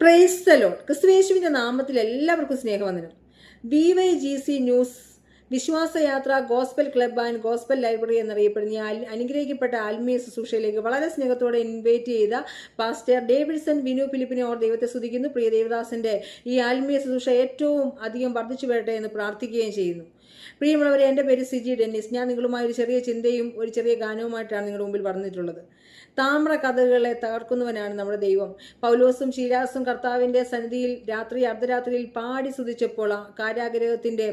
പ്രൈസ്തലോ ക്രിസ്തുവേശുവിന്റെ നാമത്തിൽ എല്ലാവർക്കും സ്നേഹവന്ദനം. B Y G C news വിശ്വാസയാത്ര gospel club and gospel library എന്നറിയപ്പെടുന്ന അനുഗ്രഹിക്കപ്പെട്ട ആത്മീയ ശുശ്രൂഷയിലേക്ക് വളരെ സ്നേഹത്തോടെ ഇൻവൈറ്റ് ചെയ്ത പാസ്റ്റർ ഡേവിഡ്സൺ വിനു ഫിലിപ്പിനെ ഓർ ദൈവത്തെ സ്തുതിക്കുന്നു. പ്രിയ ദേവദാസിന്റെ ഈ ആത്മീയ ശുശ്രൂഷ ഏറ്റവും അധികം വർദ്ധിച്ചു വരട്ടെ എന്ന് പ്രാർത്ഥിക്കുകയും ചെയ്യുന്നു. പ്രിയമുള്ളവരെ എന്റെ പേര് സിജി ഡെന്നിസ്. ഞാൻ നിങ്ങളുമായി ഒരു ചെറിയ ചിന്തയും ഒരു ചെറിയ ഗാനവുമായിട്ടാണ് നിങ്ങളുടെ മുമ്പിൽ പറഞ്ഞിട്ടുള്ളത്. താമ്ര കഥകളെ തകർക്കുന്നവനാണ് നമ്മുടെ ദൈവം. പൗലോസും ശീലാസും കർത്താവിന്റെ സന്നിധിയിൽ രാത്രി അർദ്ധരാത്രിയിൽ പാടി സ്തുതിച്ചപ്പോൾ ആ കാരാഗ്രഹത്തിന്റെ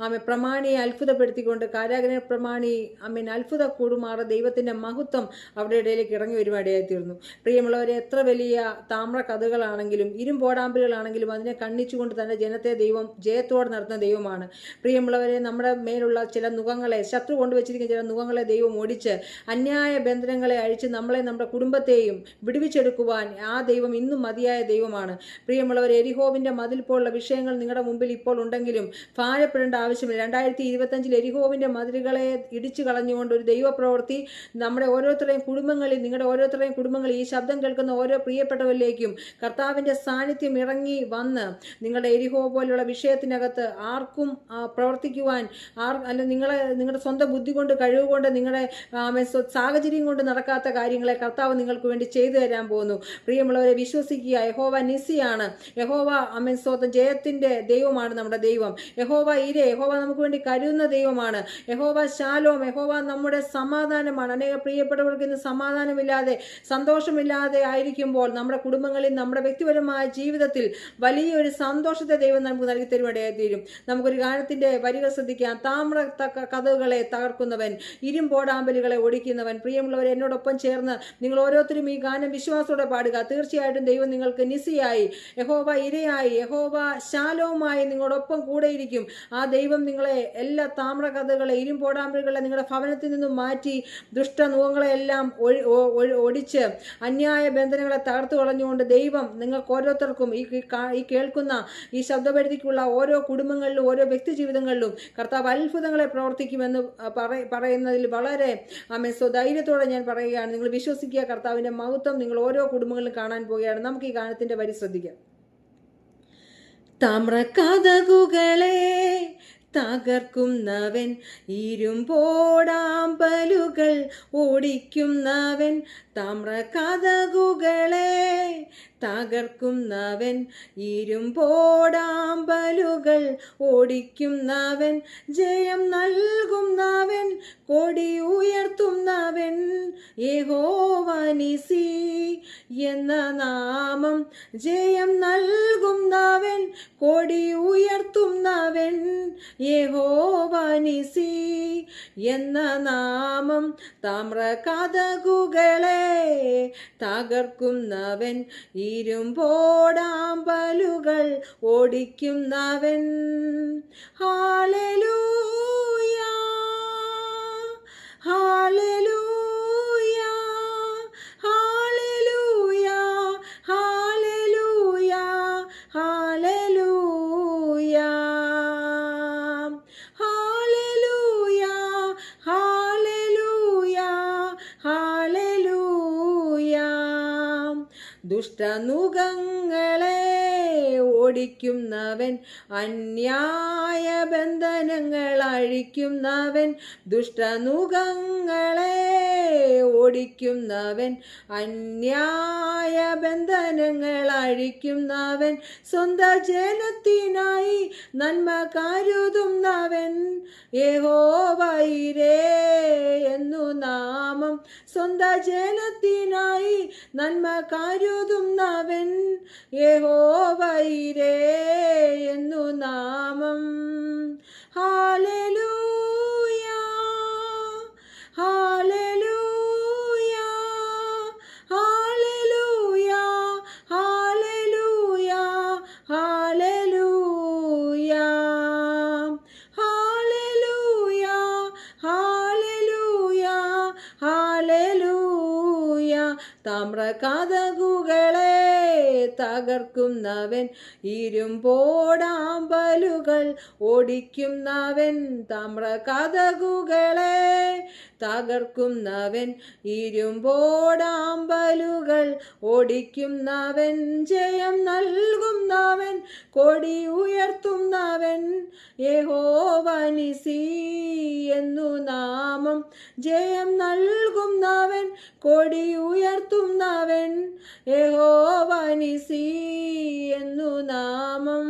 ആമെ പ്രമാണിയെ അത്ഭുതപ്പെടുത്തിക്കൊണ്ട് കാരാഗ്രഹ പ്രമാണി അമ്മൻ അത്ഭുത കൂടുമാറ ദൈവത്തിന്റെ മഹത്വം അവരുടെ ഇടയിലേക്ക് ഇറങ്ങി വരുവാടിയായി തീർന്നു പ്രിയമുള്ളവരെ എത്ര വലിയ താമ്ര കഥകളാണെങ്കിലും ഇരുമ്പോടാമ്പലുകളാണെങ്കിലും അതിനെ കണ്ണിച്ചുകൊണ്ട് തന്റെ ജനത്തെ ദൈവം ജയത്തോടെ നടത്തുന്ന ദൈവമാണ്. പ്രിയമുള്ളവരെ നമ്മുടെ മേലുള്ള ചില നുഖങ്ങളെ ശത്രു കൊണ്ടുവച്ചിരിക്കുന്ന ചില നുഖങ്ങളെ ദൈവം ഓടിച്ച് അന്യായ ബന്ധനങ്ങളെ അഴിച്ച് നമ്മളെ നമ്മുടെ കുടുംബത്തെയും വിടുവിച്ചെടുക്കുവാൻ ആ ദൈവം ഇന്നും മതിയായ ദൈവമാണ്. പ്രിയമുള്ളവർ എരിഹോവിന്റെ മതിൽ പോലുള്ള വിഷയങ്ങൾ നിങ്ങളുടെ മുമ്പിൽ ഇപ്പോൾ ഉണ്ടെങ്കിലും ഭാരപ്പെടേണ്ട ആവശ്യമില്ല. രണ്ടായിരത്തി ഇരുപത്തഞ്ചിൽ എരിഹോവിന്റെ മതിലുകളെ ഇടിച്ചു കളഞ്ഞുകൊണ്ട് ഒരു ദൈവപ്രവൃത്തി നമ്മുടെ ഓരോരുത്തരുടെയും കുടുംബങ്ങളിൽ നിങ്ങളുടെ ഓരോരുത്തരുടെയും കുടുംബങ്ങളിൽ ഈ ശബ്ദം കേൾക്കുന്ന ഓരോ പ്രിയപ്പെട്ടവരിലേക്കും കർത്താവിന്റെ സാന്നിധ്യം ഇറങ്ങി വന്ന് നിങ്ങളുടെ എരിഹോ പോലുള്ള വിഷയത്തിനകത്ത് ആർക്കും ആ, പ്രവർത്തിക്കുവാൻ ആർ അല്ല നിങ്ങളെ നിങ്ങളുടെ സ്വന്തം ബുദ്ധി കൊണ്ട് കഴിവ് കൊണ്ട് നിങ്ങളുടെ സാഹചര്യം കൊണ്ട് നടക്കാത്ത കാര്യങ്ങളെ കർത്താവ് നിങ്ങൾക്ക് വേണ്ടി ചെയ്തു തരാൻ പോകുന്നു. പ്രിയമുള്ളവരെ വിശ്വസിക്കുക യഹോവ നിസിയാണ് യഹോവ അമ്മൻ ജയത്തിന്റെ ദൈവമാണ് നമ്മുടെ ദൈവം. യഹോവ ഇരെ യഹോവ നമുക്ക് വേണ്ടി കരുതുന്ന ദൈവമാണ്. യഹോവ ശാലോം യഹോവ നമ്മുടെ സമാധാനമാണ്. അനേക പ്രിയപ്പെട്ടവർക്ക് ഇന്ന് സമാധാനമില്ലാതെ സന്തോഷമില്ലാതെ ആയിരിക്കുമ്പോൾ നമ്മുടെ കുടുംബങ്ങളിൽ നമ്മുടെ വ്യക്തിപരമായ ജീവിതത്തിൽ വലിയൊരു സന്തോഷത്തെ ദൈവം നമുക്ക് നൽകി തരുവാനിടയായി തീരും. നമുക്കൊരു ഗാനത്തിന്റെ വരികൾ ശ്രദ്ധിക്കാം താമ്ര കഥകളെ തകർക്കുന്നവൻ ഇരുമ്പോടാമ്പലുകളെ ഒടിക്കുന്നവൻ പ്രിയമുള്ളവരെ എന്നോടൊപ്പം ചേർന്ന് നിങ്ങൾ ഓരോരുത്തരും ഈ ഗാനം വിശ്വാസത്തോടെ പാടുക. തീർച്ചയായിട്ടും ദൈവം നിങ്ങൾക്ക് നിസിയായി. യഹോവ ഇരയായി. യഹോവ ശാലവുമായി നിങ്ങളോടൊപ്പം കൂടെയിരിക്കും. ആ ദൈവം നിങ്ങളെ എല്ലാ താമ്ര കഥകളെ ഇരുമ്പോടാമ്പലുകളെ നിങ്ങളുടെ ഭവനത്തിൽ നിന്നും മാറ്റി ദുഷ്ടനുഖങ്ങളെല്ലാം ഒടിച്ച് അന്യായ ബന്ധനങ്ങളെ തകർത്തു കളഞ്ഞുകൊണ്ട് ദൈവം നിങ്ങൾക്ക് ഓരോരുത്തർക്കും ഈ കേൾക്കുന്ന ഈ ശബ്ദപരിധിക്കുള്ള ഓരോ കുടുംബങ്ങളിലും ഓരോ വ്യക്തി ജീവിതങ്ങളിലും കർത്താവ് അത്ഭുതങ്ങളെ പ്രവർത്തിക്കുമെന്ന് പറ- പറയുന്നതിൽ വളരെ ആമേ സ്വധൈര്യത്തോടെ ഞാൻ പറയുകയാണ്. നിങ്ങൾ വിശ്വസിക്കുക കർത്താവിന്റെ മഹത്വം നിങ്ങൾ ഓരോ കുടുംബങ്ങളിലും കാണാൻ പോവുകയാണ്. നമുക്ക് ഈ ഗാനത്തിന്റെ വരി ശ്രദ്ധിക്കാം. താമ്രകഥകുകളെ തകർക്കുന്നവൻ ഇരുമ്പോടാമ്പലുകൾ ഓടിക്കുന്നവൻ താമ്രകഥകുകളെ തകർക്കുന്നവൻ ഇരുമ്പോടാമ്പലുകൾ ഓടിക്കുന്നവൻ ജയം നൽകും നൽകുന്നവൻ കൊടി ഉയർത്തുന്നവൻ യഹോവനിസി എന്ന നാമം ജയം നൽകും നൽകുന്നവൻ കൊടി ഉയർത്തും ഉയർത്തുന്നവൻ യഹോവനിസി എന്ന നാമം താമ്രകഥകുകളെ തകർക്കുന്നവൻ ഇരുമ്പോടാമ്പലുകൾ ഓടിക്കുന്നവൻ. ദുഷ്ടനുഖങ്ങളെ ഓടിക്കുന്നവൻ അന്യായ ബന്ധനങ്ങൾ അഴിക്കുന്നവൻ ദുഷ്ടനുഖങ്ങളെ ഓടിക്കുന്നവൻ അന്യായ ബന്ധനങ്ങൾ അഴിക്കുന്നവൻ സ്വന്ത ജനത്തിനായി നന്മ കരുതുന്നവൻ യഹോവൈരേ സ്വന്ത ജനത്തിനായി നന്മ കരുതുന്നവൻ യഹോവൈരേ എന്നു താമ്രകഥകുകളെ തകർക്കുന്നവൻ ഇരുമ്പോടാമ്പ നവൻ ഓടിക്കുന്നവൻ കഥകുകളെ. കഥകുകളെ തകർക്കുന്നവൻ ഇരുമ്പോടാമ്പലുകൾ ഓടിക്കുന്നവൻ ജയം നൽകും നൽകുന്നവൻ കൊടി ഉയർത്തും ഉയർത്തുന്നവൻ യഹോവനിസി എന്നു നാമം ജയം നൽകും നൽകുന്നവൻ കൊടി ഉയർത്തും ഉയർത്തുന്നവൻ യഹോവനിസി എന്നു നാമം